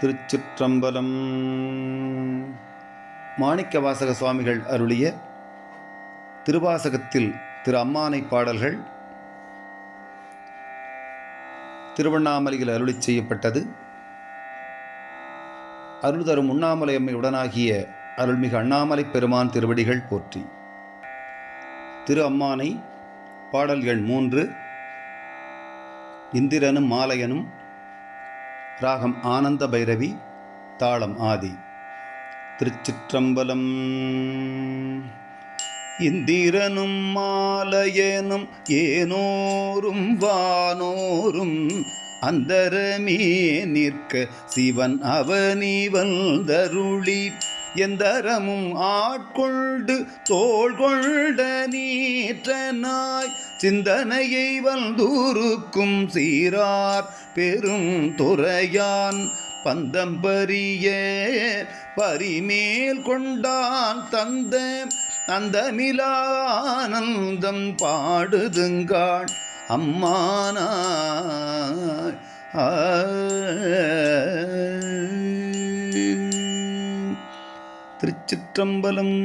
திருச்சிற்றம்பலம். மாணிக்க வாசக சுவாமிகள் அருளிய திருவாசகத்தில் திரு அம்மானை பாடல்கள் திருவண்ணாமலையில் அருளி செய்யப்பட்டது. அருள் தரும் உண்ணாமலை அம்மை உடனாகிய அருள்மிகு அண்ணாமலை பெருமான் திருவடிகள் போற்றி. திரு அம்மானை பாடல் எண் மூன்று. இந்திரனும் மாலையனும் ராகம் ஆனந்த பைரவி தாளம் ஆதி. திருச்சிற்றம்பலம். இந்திரனும் மாலையனும் ஏனோரும் வானோரும் அந்தரமே நிற்க சிவன் அவனி வந்தருளி. எந்தரமும் ஆட்கொண்டு தோள்கொண்ட நீற்றனாய். சிந்தனையை வந்தூருக்கும் சீரார் பெரும் துறையான் பந்தம்பரிய பரிமேல் கொண்டான் தந்த அந்தமிலானந்தம் பாடுதுங்காள் அம்மானா திருச்சிற்றம்பலம்